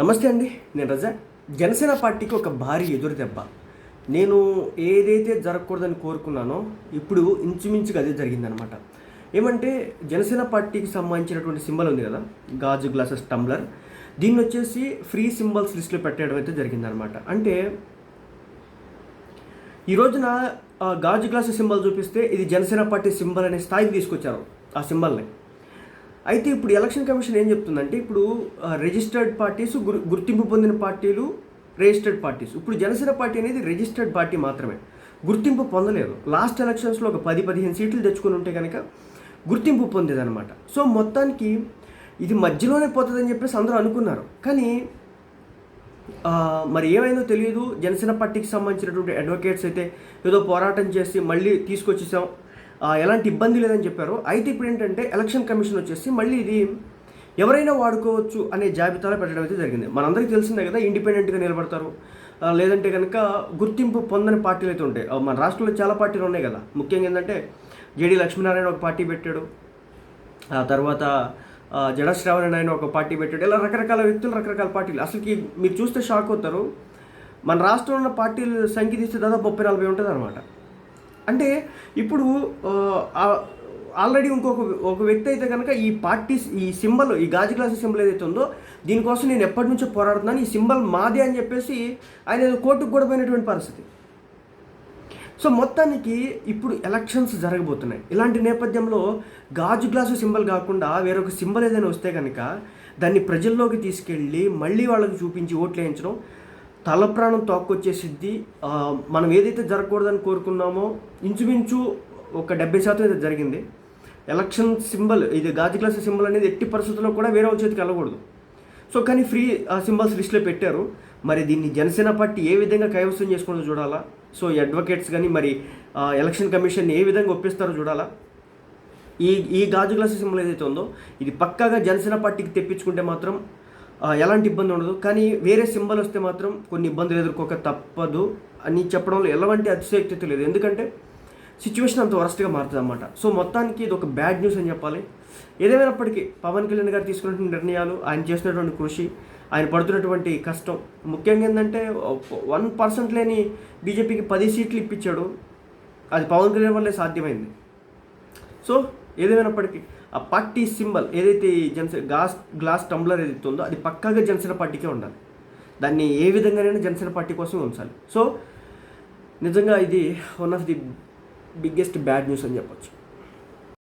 నమస్తే అండి నేను రజా. జనసేన పార్టీకి ఒక భారీ ఎదురు దెబ్బ. నేను ఏదైతే జరగకూడదని కోరుకున్నానో ఇప్పుడు ఇంచుమించుగా అదే జరిగిందనమాట. ఏమంటే జనసేన పార్టీకి సంబంధించినటువంటి సింబల్ ఉంది కదా గాజు గ్లాసెస్ టంబ్లర్ దీన్ని వచ్చేసి ఫ్రీ సింబల్స్ లిస్ట్లో పెట్టడం అయితే జరిగిందనమాట. అంటే ఈ రోజున గాజు గ్లాసెస్ సింబల్ చూపిస్తే ఇది జనసేన పార్టీ సింబల్ అనే స్థాయికి తీసుకొచ్చారు ఆ సింబల్ని. అయితే ఇప్పుడు ఎలక్షన్ కమిషన్ ఏం చెప్తుందంటే ఇప్పుడు రిజిస్టర్డ్ పార్టీస్ గుర్- గుర్తింపు పొందిన పార్టీలు రిజిస్టర్డ్ పార్టీస్ ఇప్పుడు జనసేన పార్టీ అనేది రిజిస్టర్డ్ పార్టీ మాత్రమే. గుర్తింపు పొందలేదు. లాస్ట్ ఎలక్షన్స్లో ఒక పది పదిహేను సీట్లు తెచ్చుకొని ఉంటే కనుక గుర్తింపు పొందేదన్నమాట. సో మొత్తానికి ఇది మధ్యలోనే పోతుందని చెప్పేసి అందరూ అనుకున్నారు. కానీ మరి ఏమైందో తెలియదు. జనసేన పార్టీకి సంబంధించినటువంటి అడ్వకేట్స్ అయితే ఏదో పోరాటం చేసి మళ్ళీ తీసుకొచ్చేసాం. ఎలాంటి ఇబ్బంది లేదని చెప్పారు. అయితే ఇప్పుడు ఏంటంటే ఎలక్షన్ కమిషన్ వచ్చేసి మళ్ళీ ఇది ఎవరైనా వాడుకోవచ్చు అనే జాబితాలో పెట్టడం అయితే జరిగింది. మనందరికీ తెలిసిందే కదా ఇండిపెండెంట్గా నిలబడతారు. లేదంటే కనుక గుర్తింపు పొందని పార్టీలు అయితే ఉంటాయి. మన రాష్ట్రంలో చాలా పార్టీలు ఉన్నాయి కదా. ముఖ్యంగా ఏంటంటే జేడి లక్ష్మీనారాయణ ఒక పార్టీ పెట్టాడు. ఆ తర్వాత ఆ, జడ ఆయన ఒక పార్టీ పెట్టాడు. ఇలా రకరకాల వ్యక్తులు రకరకాల పార్టీలు. అసలుకి మీరు చూస్తే షాక్ అవుతారు. మన రాష్ట్రంలో ఉన్న పార్టీలు సంఖ్య తీస్తే దాదాపు ముప్పై నలభై ఉంటుంది అనమాట అంటే ఇప్పుడు ఆల్రెడీ ఇంకొక ఒక వ్యక్తి అయితే కనుక ఈ పార్టీ ఈ సింబల్ ఈ గాజు గ్లాసు సింబల్ ఏదైతే ఉందో దీనికోసం నేను ఎప్పటి నుంచో పోరాడుతున్నాను. ఈ సింబల్ మాదే అని చెప్పేసి ఆయన కోర్టుకు కూడా పోయినటువంటి పరిస్థితి. సో మొత్తానికి ఇప్పుడు ఎలక్షన్స్ జరగబోతున్నాయి. ఇలాంటి నేపథ్యంలో గాజు గ్లాసు సింబల్ కాకుండా వేరొక సింబల్ ఏదైనా వస్తే కనుక దాన్ని ప్రజల్లోకి తీసుకెళ్ళి మళ్ళీ వాళ్ళకి చూపించి ఓట్లు వేయించడం తల ప్రాణం తోక్కొచ్చేసిద్ది. మనం ఏదైతే జరగకూడదని కోరుకున్నామో ఇంచుమించు ఒక డెబ్బై శాతం అయితే జరిగింది. ఎలక్షన్ సింబల్ ఇది గాజు గ్లాస్ సింబల్ అనేది ఎట్టి పరిస్థితుల్లో కూడా వేరే చేతికి వెళ్ళకూడదు. సో కానీ ఫ్రీ సింబల్స్ లిస్ట్లో పెట్టారు. మరి దీన్ని జనసేన పార్టీ ఏ విధంగా కైవసం చేసుకుంటూ చూడాలా? సో ఈ అడ్వకేట్స్ కానీ మరి ఎలక్షన్ కమిషన్ ఏ విధంగా ఒప్పిస్తారో చూడాలా? ఈ ఈ గాజు గ్లాసు సింబల్ ఏదైతే ఉందో ఇది పక్కాగా జనసేన పార్టీకి తెప్పించుకుంటే మాత్రం ఎలాంటి ఇబ్బంది ఉండదు. కానీ వేరే సింబల్ వస్తే మాత్రం కొన్ని ఇబ్బందులు ఎదుర్కోక తప్పదు అని చెప్పడంలో ఎలాంటి అతిశయక్తి లేదు. ఎందుకంటే సిచ్యువేషన్ అంత వరస్ట్గా మారుతుంది అనమాట సో మొత్తానికి ఇది ఒక బ్యాడ్ న్యూస్ అని చెప్పాలి. ఏదేమైనప్పటికీ పవన్ కళ్యాణ్ గారు తీసుకున్నటువంటి నిర్ణయాలు ఆయన చేసినటువంటి కృషి ఆయన పడుతున్నటువంటి కష్టం. ముఖ్యంగా ఏంటంటే వన్ పర్సెంట్ లేని బీజేపీకి పది సీట్లు ఇప్పించాడు. అది పవన్ కళ్యాణ్ వల్లే సాధ్యమైంది. సో ఏదేమైనప్పటికీ ఆ పార్టీ సింబల్ ఏదైతే జనసేన గ్లాస్ గ్లాస్ టంబ్లర్ ఏదైతే ఉందో అది పక్కాగా జనసేన పార్టీకే ఉండాలి. దాన్ని ఏ విధంగానైనా జనసేన పార్టీ కోసం ఉంచాలి. సో నిజంగా ఇది one of the biggest bad news అని చెప్పొచ్చు.